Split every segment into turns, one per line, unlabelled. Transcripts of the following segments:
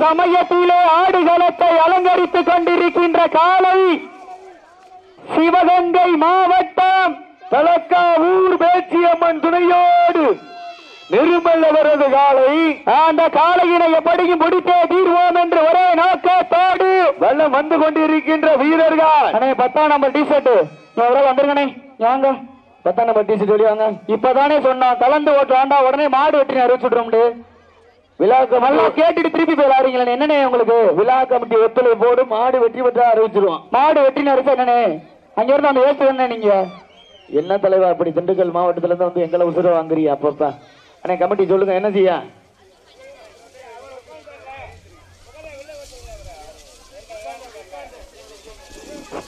சமயத்திலே ஆடுகளத்தை அலங்கரித்துக் கொண்டிருக்கின்ற காலை சிவகங்கை மாவட்டம் தலக்காவூர் பேச்சியம்மன் துணையோடு நிருமல் அவரது காலை. அந்த காலையினை எப்படியும் முடித்தே தீர்வோம் என்று ஒரே நோக்கத்தோடு வெள்ளம் வந்து கொண்டிருக்கின்ற வீரர்கள். அண்ணே பத்தாம் நம்பர் டி ஷர்ட் வந்துருங்கண்ணே வாங்க. பத்தான நம்பர் சொல்லுவாங்க. இப்பதானே சொன்னான் கலந்து ஓட்டு ஆண்டா உடனே மாடு வெட்டி அறிவிச்சுடுறோம்டு விழா நல்லா கேட்டுட்டு திருப்பி போயிடாருங்களே என்னண்ணே உங்களுக்கு? விழா கமிட்டி ஒத்துழைப்போடு மாடு வெற்றி பெற்றா அறிவிச்சிருவோம் மாடு வெட்டின்னு அறிவிச்சா என்னண்ணே? அங்க இருந்து அந்த ஏசு என்ன நீங்க? என்ன தலைவா அப்படி திண்டுக்கல் மாவட்டத்துல இருந்து வந்து எங்களை உசுர வாங்குறீங்க அப்பப்பா. அண்ணே கமிட்டி சொல்லுங்க என்ன செய்ய?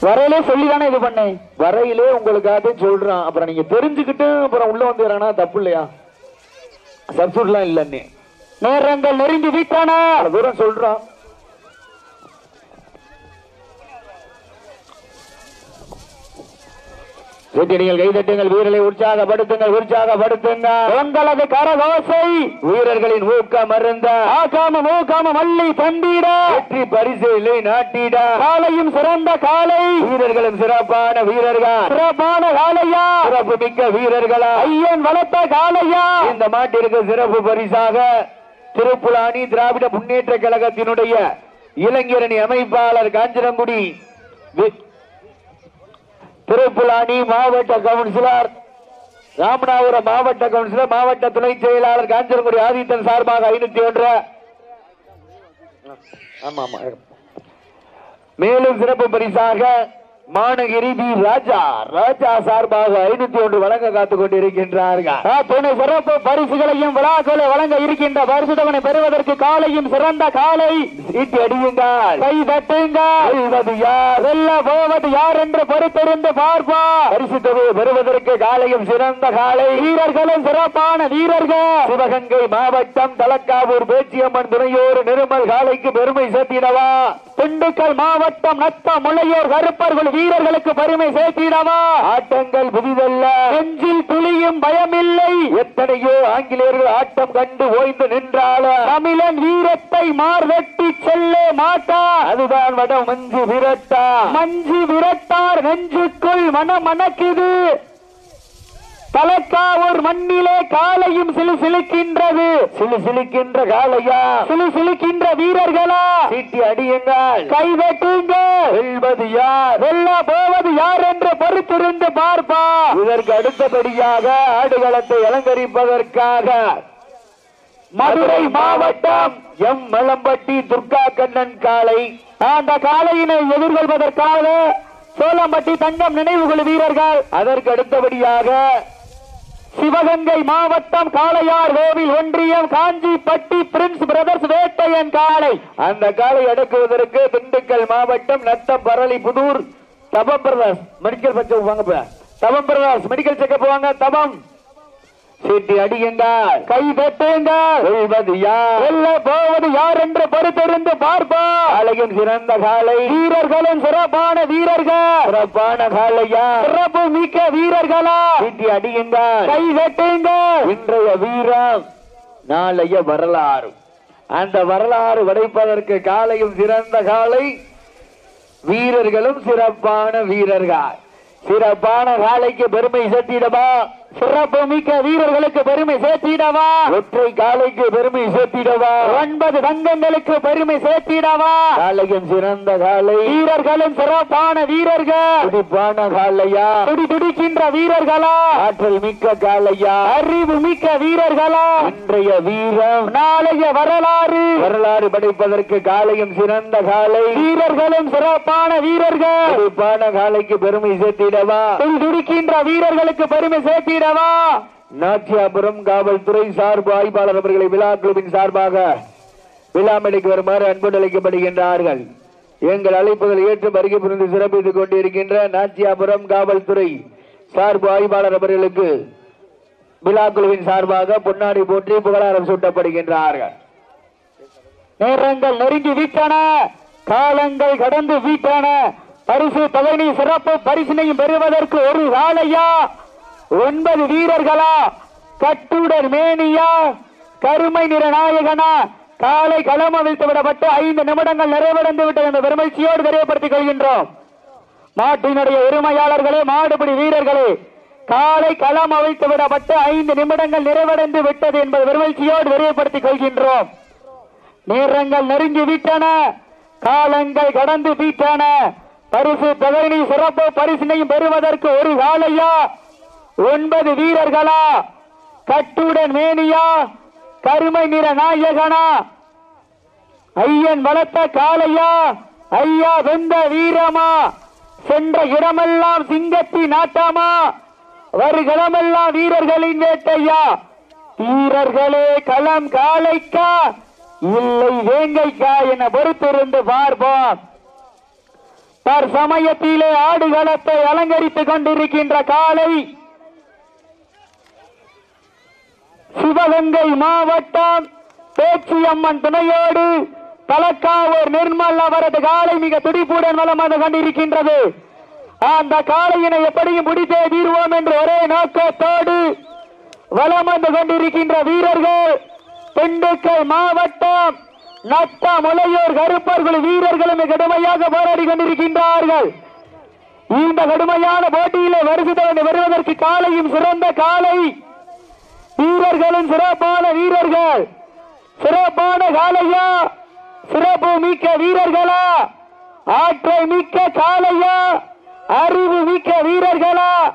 வரையிலே சொல்லி தானே இது பண்ணேன். வரையிலே உங்களுக்காக சொல்றான். அப்புறம் நீங்க தெரிஞ்சுக்கிட்டு அப்புறம் உள்ள வந்துடுறானா? தப்பு இல்லையா? சப்சூட்லாம் இல்லன்னு. நேரங்கள் நெருங்கி வீட்டானா? தூரம் சொல்றான். நீங்கள் கைதட்டுங்கள் வீரர்களை உற்சாகப்படுத்துங்கள் உற்சாகப்படுத்துங்கள். உங்களது கரகோசை வீரர்களின் ஊக்க அருந்த ஆகாம மூக்காம மல்லி தம்பிட வெற்றி பரிசிலை நாட்டிட. காலையும் சிறந்த காலை. வீரர்களும் சிறப்பான வீரர்கள். சிறப்பான காலையா? சிறப்பு மிக்க வீரர்களா? ஐயன் வளர்த்த காலையா? இந்த மாட்டிற்கு சிறப்பு பரிசாக திருப்புலானி திராவிட முன்னேற்ற கழகத்தினுடைய இளைஞரணி அமைப்பாளர் காஞ்சனங்குடி திருப்புலானி மாவட்ட கவுன்சிலர் ராமநாதபுரம் மாவட்ட கவுன்சிலர் மாவட்ட துணை செயலாளர் காஞ்சனகுடி ஆதித்தன் சார்பாக ஐநூத்தி ஒன்று. மேலும் சிறப்பு பரிசாக மானகிரி பி ராஜா. ராஜா சார்பாக ஐநூத்தி ஒன்று வழங்க காத்துக் கொண்டிருக்கின்றார்கள். சிறப்பு பரிசுகளையும் விழாக்களை வழங்க இருக்கின்ற பரிசுதவனை பெறுவதற்கு காலையும் சிறந்த காலை. சீட்டி அடியுங்கள். கை தட்டுங்கள். யார்? வெல்ல போவது யார் என்று பொறுத்திருந்து பார்ப்பா பரிசு தொகையை பெறுவதற்கு காலையும் சிறந்த காலை. வீரர்களும் சிறப்பான வீரர்கள். சிவகங்கை மாவட்டம் தலக்காவூர் பேச்சியம்மன் துணையோர் நிருமல் காலைக்கு பெருமை சேர்த்திடவா திண்டுக்கல் மாவட்டம் நத்த முளையோர் கருப்பர்கள் வீரர்களுக்கு பெருமை சேர்த்திடவா? ஆட்டங்கள் புதிதல்ல நெஞ்சில் துளியும் பயமில்லை. எத்தனையோ ஆங்கிலேயர்கள் ஆட்டம் கண்டு ஓய்ந்து நின்றாலும் தமிழன் வீரத்தை மார்வெட்டி செல்ல மாட்டா. அதுதான் வட மஞ்சு விரட்டா. மஞ்சு விரட்டார் நெஞ்சுக்குள் மனம் மணக்குது தலக்காவூர் மண்ணிலே காலையும் சிலு சிலுக்கின்றது சிலு சிலுக்கின்ற காலையா சிலு சிலுக்கின்ற வீரர்களா? சீட்டி அடியுங்கள். கைதட்டுங்க வெல்வது யார்? வெல்ல போவது யார் என்று பொறுத்திருந்து பார்ப்பா. இதற்கு அடுத்தபடியாக ஆடுகளத்தை அலங்கரிப்பதற்காக மதுரை மாவட்டம் எம். மலம்பட்டி துர்கா கண்ணன் காளை. அந்த காளையினை எதிர்கொள்வதற்காக சோளம்பட்டி தங்கம் நினைவுகுழு வீரர்கள். அதற்கு அடுத்தபடியாக சிவகங்கை மாவட்டம் காளையார் கோவில் ஒன்றியம் காஞ்சிப்பட்டி பிரின்ஸ் பிரதர்ஸ் வேட்டையன் காளை. அந்த காளை அடக்குவதற்கு திண்டுக்கல் மாவட்டம் நத்தம் பரளி புதூர். தபம் பிரதாஸ் மெடிக்கல் செக்கப் வாங்க தபம் பிரதாஸ் மெடிக்கல் செக்கப் வாங்க தபம் சீட்டி அடியுங்கள். கை தட்டுங்கள் வெல்வது யார்? போவது யார் என்று பொறுத்திருந்து பார்ப்போம். காலையும் சிறந்த காலை. வீரர்களும் சிறப்பான வீரர்கள். சிறப்பான காலையா சிறப்பு மிக்க வீரர்களா? சீட்டி அடியுங்கள். கை தட்டுங்கள் இன்றைய வீரம் நாளைய வரலாறு. அந்த வரலாறு படைப்பதற்கு காலையும் சிறந்த காலை. வீரர்களும் சிறப்பான வீரர்கள். சிறப்பான காலைக்கு பெருமை சேர்த்திடவா சிறப்பு மிக்க வீரர்களுக்கு பெருமை சேர்த்திடவா? ஒற்றை காலைக்கு பெருமை சேர்த்திடவா? ஒன்பது தங்கங்களுக்கு பெருமை சேர்த்திடவா? காலையும் சிறந்த காலை வீரர்களும் சிறப்பான வீரர்கள். துடிப்பான காலையா துடி துடிக்கின்ற வீரர்களா? ஆற்றல் மிக்க காலையா அறிவு மிக்க வீரர்களா? இன்றைய வீரம். நாளைய வரலாறு. வரலாறு படைப்பதற்கு காலையும் சிறந்த காலை வீரர்களும் சிறப்பான வீரர்கள். துடிப்பான காலைக்கு பெருமை சேர்த்திடவா? துடி துடிக்கின்ற வீரர்களுக்கு பெருமை சேர்த்திடவா நாச்சியாபுரம் காவல்துறை சார்பு ஆய்வாளர் அவர்களை விழா குழுவின் சார்பாக விழா மேடைக்கு வருமாறு அன்புடன் அழைக்கப்படுகின்றார்கள். எங்கள் அழைப்புகள் ஏற்று வருகை புரிந்து சிறப்பித்துக் கொண்டிருக்கின்ற நாச்சியாபுரம் காவல்துறை சார்பு ஆய்வாளர் அவர்களுக்கு விழா குழுவின் சார்பாக பொன்னாடி போற்றி புகழாரம் சூட்டப்படுகின்றார்கள். நேரங்கள் நெருங்கி விட்டன காலங்கள் கடந்து விட்டன பரிசு தலைமை சிறப்பு பரிசினையும் பெறுவதற்கு ஒரு வேலையா? ஒன்பது வீரர்களா? கட்டுடர் மேனியா கருமை நிற நாயகனா காலை களம் அவிழ்த்து விடப்பட்டு ஐந்து நிமிடங்கள் நிறைவடைந்து விட்டது என்ற பெருமகிழ்ச்சியோடு தெரியப்படுத்திக் கொள்கின்றோம். மாட்டினுடைய உரிமையாளர்களே மாடுபிடி வீரர்களே காலை களம் அவிழ்த்து விடப்பட்டு ஐந்து நிமிடங்கள் நிறைவடைந்து விட்டது என்பது பெருமகிழ்ச்சியோடு தெரியப்படுத்திக் கொள்கின்றோம். நேரங்கள் நெருங்கி விட்டன காலங்கள் கடந்து விட்டன. பரிசு தொகையினை சிறப்பு பரிசினையும் பெறுவதற்கு ஒரு காலையா? ஒன்பது வீரர்களா? கட்டுடன் மேனியா கருமை நிற நாயகனா? ஐயன் வளர்த்த காளையா? ஐயா வெந்த வீரமா? சென்ற இடமெல்லாம் சிங்கத்தி நாட்டாமா? வருகளமெல்லாம் வீரர்களின் வேட்டையா? வீரர்களே களம் காளைக்கா? இல்லை வேங்கைக்கா என பொறுத்திருந்து பார்ப்போம். தற்சமயத்திலே ஆடுகளத்தை அலங்கரித்துக் கொண்டிருக்கின்ற காளை சிவகங்கை மாவட்டம் பேச்சியம்மன் துணையோடு தலக்காவூர் நிர்மல் அவரது காலை மிக துடிப்புடன் வளம் வந்து கொண்டிருக்கின்றது. அந்த காளையினை எப்படியும் பிடித்தே தீர்வோம் என்று ஒரே நோக்கத்தோடு வளம் வந்து கொண்டிருக்கின்ற வீரர்கள் திண்டுக்கல் மாவட்டம் நட்ட முலையோர் கருப்பர்கள் வீரர்களும் கடுமையாக போராடி கொண்டிருக்கின்றார்கள். இந்த கடுமையான போட்டியிலே வருஷத்தை வருவதற்கு காலையும் சிறந்த காலை வீரர்களும் சிறப்பான வீரர்கள். சிறப்பான காலையா சிறப்பு மிக்க வீரர்களா. ஆற்றல் மிக்க காலையா அறிவு மிக்க வீரர்களா.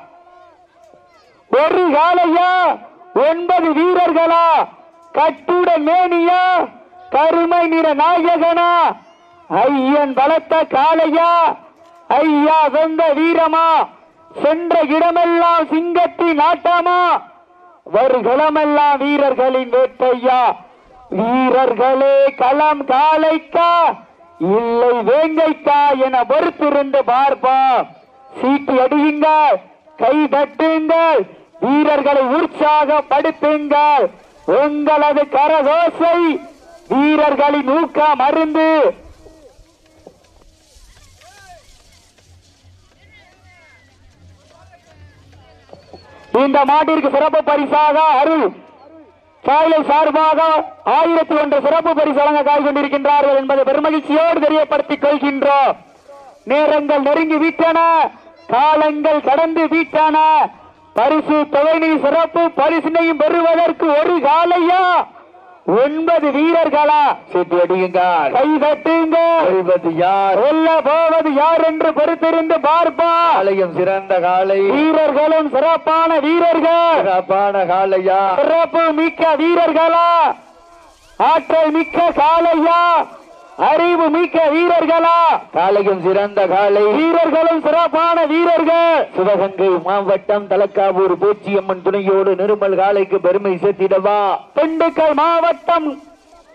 ஒரு காலையா ஒன்பது வீரர்களா. கட்டுட மேனியா. கருமை நிற நாயகனா. ஐயன் பலத்த காளையா. ஐயா வெந்த வீரமா. சென்ற இடமெல்லாம் சிங்கத்தின் ஆட்டமா. வருகளமெல்லாம் வீரர்களின் வேட்டையா? வீரர்களே களம் காலைக்கா? இல்லை வேங்கைக்கா என பொறுத்திருந்து பார்ப்போம். சீட்டி அடியுங்கள் கை தட்டுங்கள் வீரர்களை உற்சாகப்படுத்துங்கள். உங்களது கரதோசை வீரர்களின் ஊக்கம் அருந்து இந்த மாட்டிற்கு சிறப்பு பரிசாக அருள். சாலை சார்பாக ஆயிரத்தி ஒன்று சிறப்பு பரிசு வழங்க காய் கொண்டிருக்கின்றார்கள் என்பதை பெருமகிழ்ச்சியோடு தெரியப்படுத்திக் கொள்கின்றோம். நேரங்கள் நெருங்கி விட்டன. காலங்கள் கடந்து விட்டன. பரிசு தொகையினை சிறப்பு பரிசினையும் பெறுவதற்கு ஒரு காலையா? ஒன்பது வீரர்களா?
சீட்டு அடியுங்கள்.
கை தட்டுங்க
யார்?
வெல்ல போவது யார் என்று பொறுத்திருந்து பார்ப்பா
காளையும் சிறந்த காளை
வீரர்களும் சிறப்பான வீரர்கள்.
சிறப்பான காளையா
சிறப்பு மிக்க வீரர்களா? ஆற்றல் மிக்க காளையா அறிவு மிக்க வீரர்களா?
காலையும் சிறந்த காளை
வீரர்களும் சிறப்பான வீரர்கள்.
சிவகங்கை மாவட்டம் தலக்காவூர் போச்சியம்மன் துணையோடு நிருமல் காளைக்கு பெருமை சேர்த்திடவா.
திண்டுக்கல் மாவட்டம்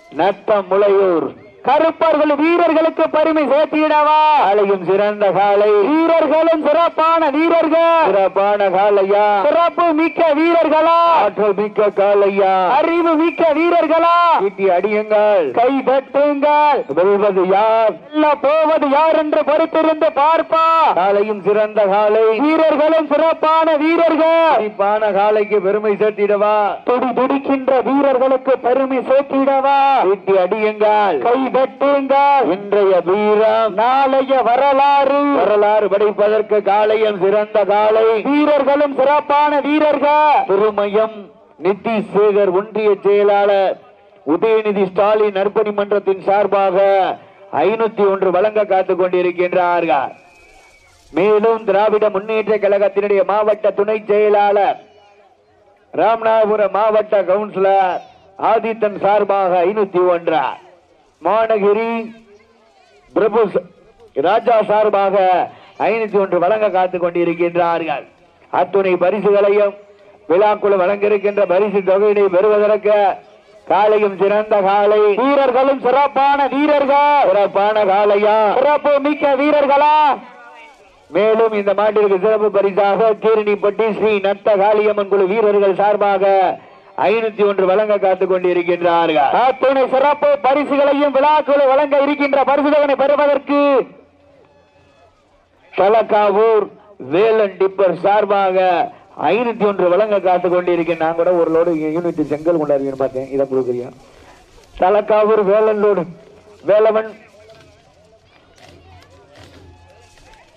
நத்தம் முளையூர்
கருப்பர்கள் வீரர்களுக்கு பெருமை சேர்த்திடவா?
காளையும் சிறந்த காளை
வீரர்களும் சிறப்பான வீரர்கள்.
சிறப்பான காளையா
சிறப்பு மிக்க வீரர்களா?
ஆற்றல் மிக்க காளையா
அறிவு மிக்க வீரர்களா?
சீட்டி அடியுங்கள்.
கை தட்டுங்கள்
வெல்வது யார்?
வெல்ல போவது யார் என்று பொறுத்திருந்து பார்ப்பா.
காளையும் சிறந்த காளை
வீரர்களும் சிறப்பான வீரர்கள்.
சிறப்பான காளைக்கு பெருமை சேர்த்திடவா?
துடி துடிக்கின்ற வீரர்களுக்கு பெருமை சேர்த்திடவா?
சீட்டி அடியுங்கள்.
கை தட்டுங்கள்
இன்றைய வீரம்.
நாளைய வரலாறு.
வரலாறு படைப்பதற்கு காளையம் சிறந்த காளை.
வீரர்களும் சிறப்பான வீரர்கள்.
திருமயம் நிதிஷ் சேகர் ஒன்றிய செயலாளர் உதயநிதி ஸ்டாலின் நற்பணி மன்றத்தின் சார்பாக ஐநூத்தி ஒன்று வழங்க காத்துக் கொண்டிருக்கின்றார்கள். மேலும் திராவிட முன்னேற்ற கழகத்தினுடைய மாவட்ட துணை செயலாளர் ராமநாதபுரம் மாவட்ட கவுன்சிலர் ஆதித்தன் சார்பாக ஐநூத்தி ஒன்று. மானகிரி பிரபு ராஜா சார்பாக ஐநூத்தி ஒன்று வழங்க காத்துக் கொண்டிருக்கின்றார்கள். அத்துணை பரிசுகளையும் விழாக்குழு வழங்க இருக்கின்ற பரிசு தொகையினை பெறுவதற்கு காலையும் சிறந்த காலை.
வீரர்களும் சிறப்பான வீரர்கள்.
சிறப்பான காலையா?
சிறப்பு மிக்க வீரர்களா?
மேலும் இந்த மாட்டிற்கு சிறப்பு பரிசாக கீரணிப்பட்டி ஸ்ரீ நத்த காளியம்மன் குழு வீரர்கள் சார்பாக ஐநூத்தி ஒன்று வழங்க காத்துக் கொண்டிருக்கின்றார்கள்.
அத்துணை சிறப்பு பரிசுகளையும் விழாக்குழு வழங்க இருக்கின்ற பரிசுகளை பெறுவதற்கு
தலக்காவூர் வேலன் டிப்பர் சார்பாக ஐநூத்தி ஒன்று வழங்க காத்து கொண்டிருக்கேன் நான் கூட ஒரு லோடு யூனிட் செங்கல் கொண்டாருக்கேன்னு பார்த்தேன். இதை கொடுக்குறியா? தலக்காவூர் வேலன் லோடு. வேலவன்.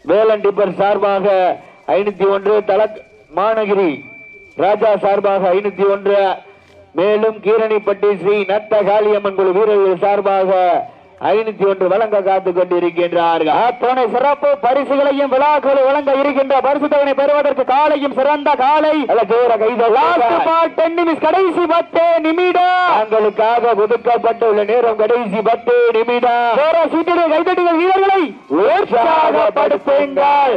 வேலன் டிப்பர் சார்பாக ஐநூத்தி ஒன்று தலக் மானகிரி ராஜா சார்பாக ஐநூத்தி ஒன்று. மேலும் கீரணிப்பட்டி ஸ்ரீ நத்த காளியம்மன் குழு வீரர்கள் சார்பாக ஐநூத்தி ஒன்று வழங்க காத்து கொண்டிருக்கின்றார்கள்.
அத்துணை சிறப்பு பரிசுகளையும் விழாக்களை வழங்க இருக்கின்ற பரிசு தொகை பெறுவதற்கு காலையும் சிறந்த காலை. கடைசி பத்து நிமிடம்.
தங்களுக்காக ஒதுக்கப்பட்டுள்ள நேரம் கடைசி பத்து நிமிடம்.
கைதட்டுங்கள் வீரர்களை.
உற்சாகப்படுத்துங்கள்.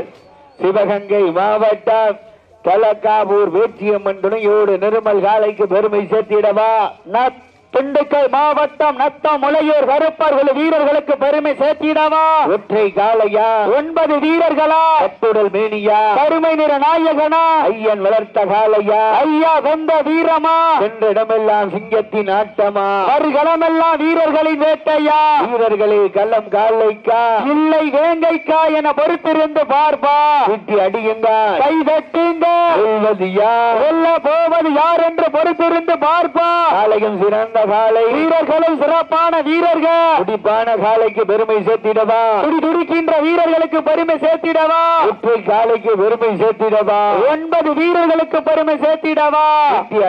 சிவகங்கை மாவட்டம் கலக்காவூர் வேற்றியம்மன் துணையோடு நிருமல் காலைக்கு பெருமை சேர்த்திடவா?
நத்- திண்டுக்கல் மாவட்டம் நத்தம் முளையூர் கருப்பர்கள் வீரர்களுக்கு பெருமை சேர்த்திடவா?
ஒற்றை காளையா?
ஒன்பது வீரர்களா?
கட்டுடல் மேனியா?
கருமை நிற நாயகனா?
ஐயன் வளர்த்த காளையா?
ஐயா வெந்த வீரமா?
சென்ற இடமெல்லாம் சிங்கத்தின் ஆட்டமா?
வருகளமெல்லாம் வீரர்களின் வேட்டையா?
வீரர்களே கள்ளம் காலைக்கா
இல்லை வேங்கைக்கா என பொறுத்திருந்து பார்ப்பா.
சுட்டி அடியுங்க?
கை தட்டுங்க
சொல்வது யார்?
வெல்ல போவது யார் என்று பொறுத்திருந்து பார்ப்பா.
காளையும் சிறந்த காளை
வீரர்களும் சிறப்பான வீரர்கள்.
துடிப்பான காளைக்கு பெருமை சேர்த்திடவா?
துடி துடிக்கின்ற வீரர்களுக்கு பெருமை சேர்த்திடவா?
ஒற்றை காளைக்கு பெருமை சேர்த்திடவா?
ஒன்பது வீரர்களுக்கு பெருமை சேர்த்திடவா?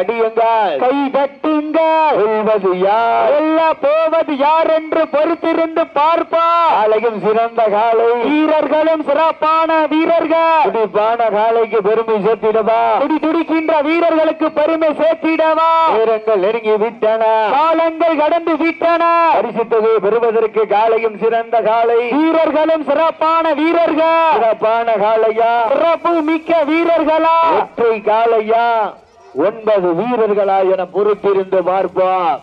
அடியுங்கள்
கை தட்டுங்க.
சொல்வது யார்?
வெல்ல போவது யார் என்று பொறுத்திருந்து பார்ப்பா.
காளையும் சிறந்த காளை
வீரர்களும் சிறப்பான வீரர்கள்.
துடிப்பான காளைக்கு பெருமை சேர்த்திடவா?
துடி துடிக்கின்ற வீரர்களுக்கு பெருமை சேர்த்திடவா?
நேரங்கள் நெருங்கி விட்டன.
காலங்கள் கடந்து விட்டன.
பெறுவதற்கு காளையும் சிறந்த காளை
வீரர்களும் சிறப்பான வீரர்கள்.
சிறப்பான காளையா
சிறப்பு மிக்க வீரர்களா?
ஒற்றை காளையா ஒன்பது வீரர்களா என பொறுத்திருந்து பார்ப்போம்.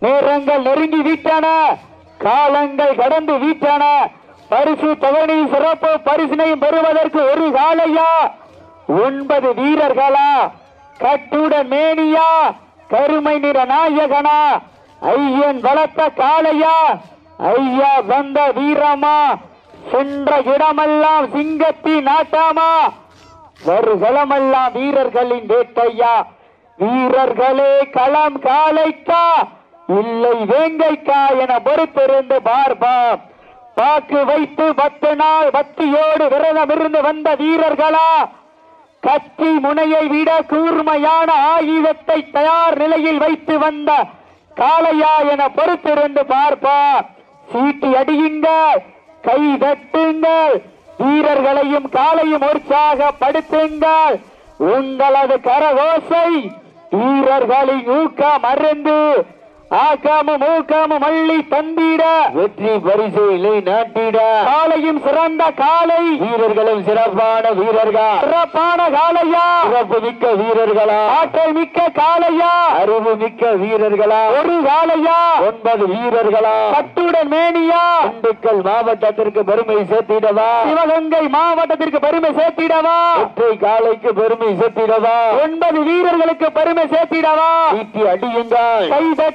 நேரங்கள் நெருங்கி விட்டன. காலங்கள் கடந்து விட்டன. பரிசு தொகையை சிறப்பு பரிசினையும் பெறுவதற்கு ஒரு காலையா? ஒன்பது வீரர்களா? கட்டுட மேனியா கருமை நிற நாயகனா ஐயன் வளர்த்த காளையா ஐயா வந்த வீரமா சென்ற இடமெல்லாம் சிங்கத்தி நாட்டாமா வருகளமெல்லாம் வீரர்களின் வேட்டையா வீரர்களே களம் காலைக்கா இல்லை வேங்கைக்கா என பொறுத்திருந்து பார்ப்போம் பாக்கு வைத்து பத்து நாள் பக்தியோடு விரதம் இருந்து வந்த வீரர்களா கத்தி முனையை விட கூர்மையான ஆயுதத்தை தயார் நிலையில் வைத்து வந்த காளையா என பொறுத்திருந்து பார்ப்பார் சீட்டி அடியுங்கள் கை தட்டுங்கள் வீரர்களையும் காலையும் உற்சாகப்படுத்துங்கள் உங்களது கரகோசை வீரர்களின் ஊக்கம் அருந்து ஆக்காமும் ஊக்காமும் அள்ளி தந்திட.
வெற்றி பரிசு இலை நாட்டிட.
காலையும் சிறந்த காலை
வீரர்களும் சிறப்பான வீரர்கள்.
சிறப்பான காலையா
சிறப்பு மிக்க வீரர்களா.
ஆற்றல் மிக்க காலையா
அறிவு மிக்க வீரர்களா.
ஒரு காலையா
ஒன்பது வீரர்களா.
கட்டுடன் மேனியா.
திண்டுக்கல் மாவட்டத்திற்கு பெருமை சேர்த்திடவா.
சிவகங்கை மாவட்டத்திற்கு பெருமை சேர்த்திடவா.
ஒற்றை காலைக்கு பெருமை சேர்த்திடவா.
ஒன்பது வீரர்களுக்கு பெருமை சேர்த்திடவா.
அடியுங்கள்.
கை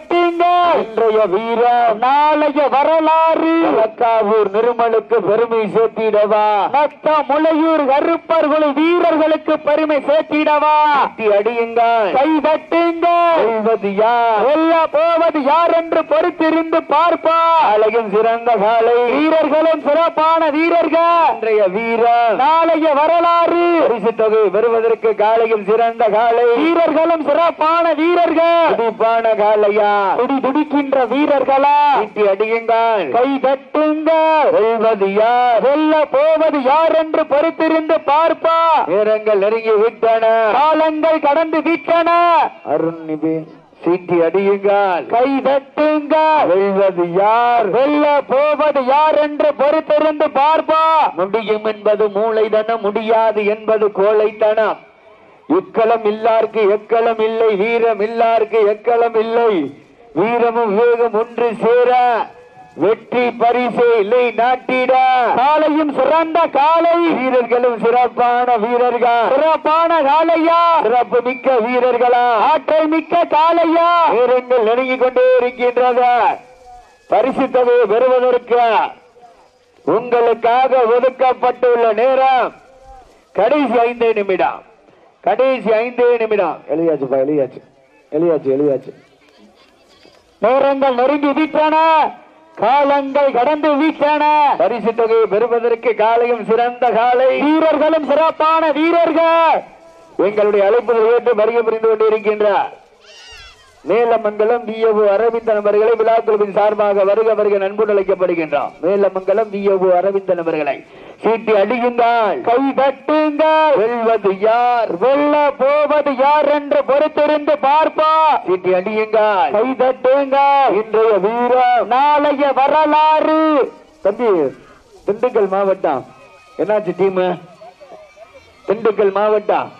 தட்டுங்க
இன்றைய வீரர்
நாளைய வரலாறு.
தலக்காவூர் நிருமலுக்கு பெருமை சேர்த்திடவா?
மத்த முளையூர் கருப்பர்கள் வீரர்களுக்கு பெருமை சேர்த்திடவா?
அடியுங்கள்.
கை தட்டுங்க
சொல்வது யார்?
வெல்ல போவது யார் என்று பொறுத்திருந்து பார்ப்பா
காலையும் சிறந்த காலை.
வீரர்களும் சிறப்பான வீரர்கள்.
இன்றைய வீரர்
நாளைய வரலாறு.
பரிசு தொகை பெறுவதற்கு காலையும் சிறந்த காலை.
வீரர்களும் சிறப்பான வீரர்கள்.
காலையா?
துடி துடிக்கின்ற வீரர்களா?
ஈட்டி அடியுங்கள்.
கை தட்டுங்க
சொல்வது யார்?
வெல்ல போவது யார் என்று பொறுத்திருந்து பார்ப்பா.
நேரங்கள் நெருங்கி விட்டன.
காலங்கள் கடந்து விட்டன.
அருண் நிபி சீட்டி அடியுங்கள்.
கை தட்டுங்க
வெல்வது யார்?
வெல்ல போவது யார் என்று பொறுத்திருந்து பார்ப்பா.
முடியும் என்பது மூளைதனம் முடியாது என்பது கோழைத்தனம். இக்களம் இல்லார்க்கு எக்களம் இல்லை வீரம் இல்லார்க்கு எக்களம் இல்லை. வீரமும் வேகம் ஒன்று சேர வெற்றி பரிசு இல்லை நாட்டிட.
காலையும் சிறந்த காலை
வீரர்களும் சிறப்பான வீரர்கள்.
சிறப்பான காலையா
சிறப்பு மிக்க வீரர்களா.
ஆற்றல் மிக்க காலையா
நேரங்கள் நெருங்கிக் கொண்டே இருக்கின்றது பரிசு தொகையை பெறுவதற்கு உங்களுக்காக ஒதுக்கப்பட்டுள்ள நேரம் கடைசி ஐந்தே நிமிடம். கடைசி ஐந்தே நிமிடம். எழுதியாச்சுப்பா எழுதியாச்சு எழுதியாச்சு எழுதியாச்சு
நேரங்கள் நெருங்கி விட்டன காலங்கள் கடந்து விட்டன
பரிசு தொகையை பெறுவதற்கு காலையும் சிறந்த காலை.
வீரர்களும் சிறப்பான வீரர்கள்.
எங்களுடைய அழைப்புகள் ஏற்று வருகை புரிந்து கொண்டிருக்கின்றார். மேலமங்கலம் வியவு அரவிந்த நபர்களை விழா குழுவின் சார்பாக வருக வருக நண்பு அழைக்கப்படுகின்றோம். மேலமங்கலம் வியவு அரவிந்த நபர்களை சீட்டி அடியுங்கள்.
கை தட்டுங்கள்.
வெல்வது யார்?
வெல்ல போவது யார் என்று பொறுத்திருந்து பார்ப்பா.
சீட்டி அடியுங்கள்.
கை தட்டுங்கள்.
இன்றைய வீரம்
நாளைய வரலாறு.
தம்பி திண்டுக்கல் மாவட்டம். என்னாச்சு டீம்? திண்டுக்கல் மாவட்டம்.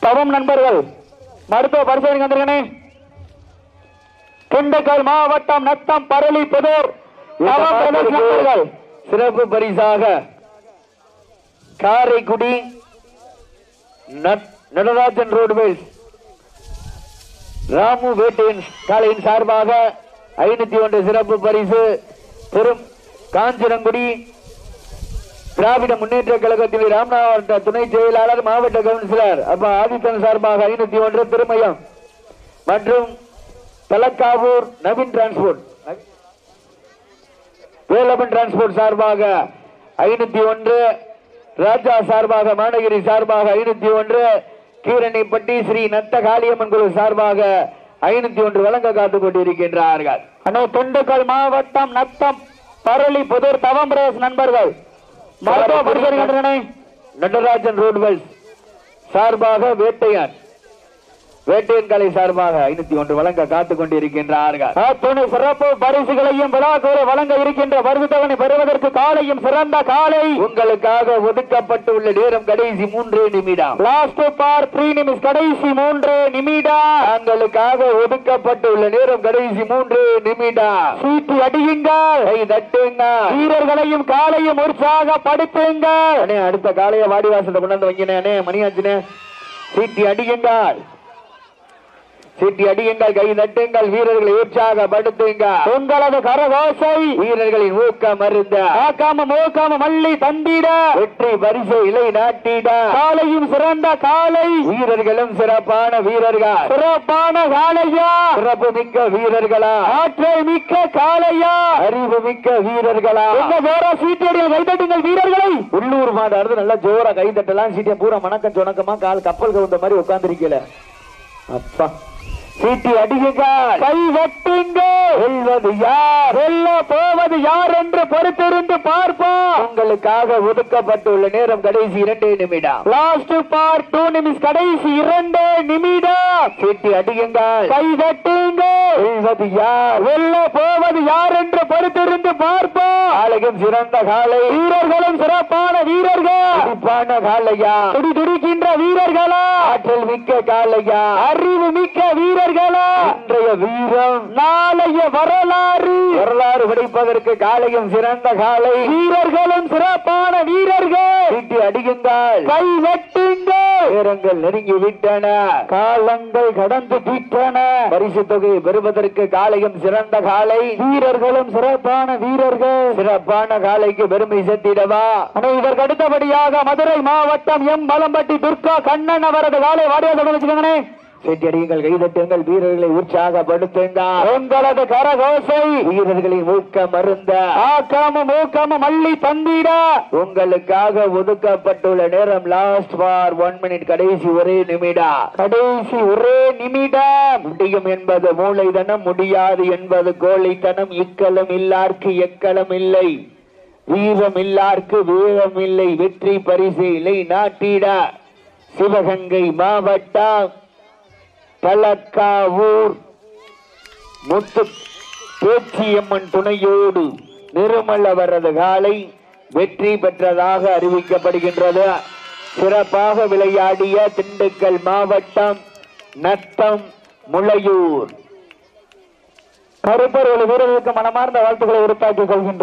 தவம் நண்பர்கள் மருத்துவ பரிசோதனை வந்திருக்கனே. திண்டுக்கல் மாவட்டம் நத்தம் பரளி புதூர்.
சிறப்பு பரிசாக காரைக்குடி நட்- நடராஜன் ரோடுவேஸ் ராமு வேட்டையின் காலையின் சார்பாக ஐநூத்தி ஒன்று சிறப்பு பரிசு பெரும் காஞ்சிரங்குடி திராவிட முன்னேற்ற கழகத்தில் ராமநாத துணை செயலாளர் மாவட்ட கவுன்சிலர் அப்ப ஆதித்தன் சார்பாக ஐநூத்தி ஒன்று திருமயம் மற்றும் தலக்காவூர் நவீன் டிரான்ஸ்போர்ட். வேலப்பன் டிரான்ஸ்போர்ட் சார்பாக ஐநூத்தி ஒன்று ராஜா சார்பாக மானகிரி சார்பாக ஐநூத்தி ஒன்று கீரணிப்பட்டி ஸ்ரீ நத்த காளியம்மன் குழு சார்பாக ஐநூத்தி ஒன்று வழங்க காத்துக் கொண்டிருக்கின்றார்கள்.
அண்ணா திண்டுக்கல் மாவட்டம் நத்தம் பரளி புதூர் தவம் பிரதேச நண்பர்கள். மருத்துவ பரிசோதனை
நடராஜன் ரோட்வெல்ஸ் சார்பாக வேட்டையான். வேட்டையன் கலை சார்பாக ஐநூத்தி ஒன்று வழங்க காத்துக் கொண்டிருக்கின்றார்கள்.
அத்துணை சிறப்பு பரிசுகளையும் விழாக்களை வழங்க இருக்கின்ற வருத்தவனை பெறுவதற்கு காலையும் சிறந்த காலை.
உங்களுக்காக ஒதுக்கப்பட்டுள்ள நேரம் கடைசி மூன்றே நிமிடம்.
லாஸ்ட் பார் த்ரீ நிமிஷம் கடைசி மூன்று நிமிடம்.
தங்களுக்காக ஒதுக்கப்பட்டுள்ள நேரம் கடைசி மூன்று நிமிடம்.
சீட்டு அடியுங்கள்.
கை தட்டுங்க
வீரர்களையும் காலையும் உற்சாகப்படுத்துங்கள்
அண்ணே அடுத்த காலைய வாடிவாசத்தை கொண்டாந்து வைங்கினே மணியாச்சுனே சீட்டி அடியுங்கள். சீட்டி அடியுங்கள் கை தட்டுங்கள் வீரர்களை உற்சாகப்படுத்துங்க
உங்களது கரகோசை
வீரர்களின் ஊக்கம் மருந்த
ஆக்காம மூக்காம மல்லி தந்திட.
வெற்றி பரிசு இலை நாட்டிட.
காலையும் சிறந்த காலை
வீரர்களும் சிறப்பான வீரர்கள்.
சிறப்பான காலையா
சிறப்பு மிக்க வீரர்களா.
ஆற்றல் மிக்க காலையா
அறிவு மிக்க வீரர்களா.
எங்க வேற சீட்டடியில் கைதட்டுங்கள் வீரர்களை.
உள்ளூர் மாடு அறுத்து நல்லா ஜோரா கை தட்டலாம். சீட்டிய பூரா மணக்கம் சொணக்கமா கால் கப்பல் கவுந்த மாதிரி உட்கார்ந்திருக்கல. அப்பா. சீட்டி அடியுங்கள்
கை வெட்டுங்க.
வெல்வது யார்?
வெல்ல போவது யார் என்று பொறுத்திருந்து பார்ப்போம்.
உங்களுக்காக ஒதுக்கப்பட்டுள்ள நேரம் கடைசி இரண்டே நிமிடம்.
லாஸ்ட் பார்ட் டூ நிமிஷம் கடைசி இரண்டு நிமிடம்.
சீட்டி அடியுங்கள்
கை தட்டுங்க
வெல்வது யார்?
வெல்ல போவது யார் என்று பொறுத்திருந்து பார்ப்போம்.
காலையும் சிறந்த காலை.
வீரர்களும் சிறப்பான வீரர்கள்.
காலையா?
துடி துடிக்கின்ற வீரர்களா?
ஆற்றல் மிக்க காலையா
அறிவு மிக்க வீரர்களா?
இன்றைய வீரம்?
நாளைய வரலாறு.
வரலாறு படிப்பதற்கு காலையும் சிறந்த காலை
வீரர்களும் சிறப்பான வீரர்கள்.
அடியுங்கள்.
கை வெட்டுங்க
நேரங்கள் நெருங்கி விட்டன
காலங்கள் கடந்து விட்டன.
பரிசு தொகையை பெறுவதற்கு காலையும் சிறந்த காலை.
வீரர்களும் சிறப்பான வீரர்கள்.
சிறப்பான காலைக்கு பெருமை சேர்த்திடவா?
ஆனா இதற்கு அடுத்தபடியாக மதுரை மாவட்டம் எம் மலம்பட்டி துர்கா கண்ணன் அவரது காலை வாடியாக வச்சுக்கோங்கண்ணே
சீட்டி அடியுங்கள் கைதட்டுங்கள் வீரர்களை உற்சாகப்படுத்துங்க
உங்களது கரகோசை.
வீரர்களின் ஊக்கம் மருந்த.
ஆக்காம மூக்காம மல்லி தந்திட.
உங்களுக்காக ஒதுக்கப்பட்டுள்ள நேரம் லாஸ்ட் ஃபார் ஒன் மினிட் கடைசி ஒரே நிமிடம்.
கடைசி ஒரே நிமிடம்.
முடியும் என்பது மூளைதனம் முடியாது என்பது கோழைத்தனம். இக்கலம் இல்லார்க்கு எக்களம் இல்லை. வீரம் இல்லார்க்கு வீரம் இல்லை. வெற்றி பரிசு இல்லை நாட்டிட. சிவகங்கை மாவட்டம். பழக்காவூர் முத்து பேச்சியம்மன் துணையோடு நிருமல் அவரது காலை வெற்றி பெற்றதாக அறிவிக்கப்படுகின்றது. சிறப்பாக விளையாடிய திண்டுக்கல் மாவட்டம் நத்தம் முளையூர்.
கருப்பர் ஒரு வீரர்களுக்கு மனமார்ந்த வாழ்த்துக்களை உறுத்தாக்கிக் கொள்கின்றனர்